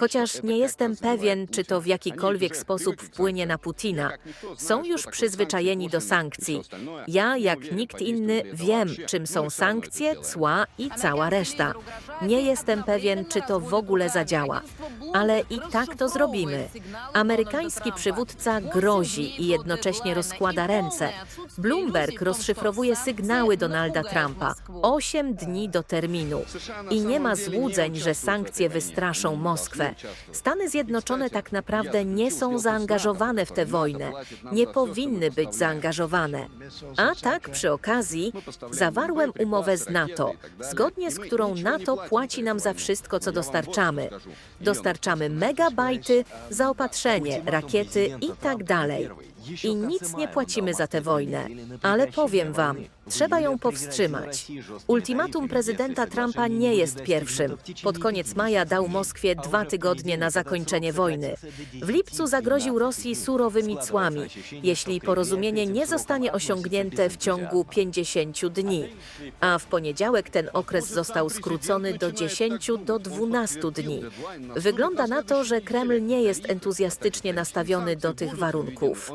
Chociaż nie jestem pewien, czy to w jakikolwiek sposób wpłynie na Putina. Są już przyzwyczajeni do sankcji. Ja, jak nikt inny, wiem, czym są sankcje, cła i cała reszta. Nie jestem pewien, czy to w ogóle zadziała. Ale i tak to zrobimy. Amerykański przywódca grozi i jednocześnie rozkłada ręce. Bloomberg rozszyfrowuje sygnały Donalda Trumpa. Osiem dni do terminu. I nie ma złudzeń, że sankcje wystraszą Moskwę. Stany Zjednoczone tak naprawdę nie są zaangażowane w tę wojnę. Nie powinny być zaangażowane. A tak przy okazji zawarłem umowę z NATO, zgodnie z którą NATO płaci nam za wszystko, co dostarczamy. Dostarczamy megabajty, zaopatrzenie, rakiety i tak dalej. I nic nie płacimy za tę wojnę. Ale powiem wam, trzeba ją powstrzymać. Ultimatum prezydenta Trumpa nie jest pierwszym. Pod koniec maja dał Moskwie dwa tygodnie na zakończenie wojny. W lipcu zagroził Rosji surowymi cłami, jeśli porozumienie nie zostanie osiągnięte w ciągu 50 dni. A w poniedziałek ten okres został skrócony do 10 do 12 dni. Wygląda na to, że Kreml nie jest entuzjastycznie nastawiony do tych warunków.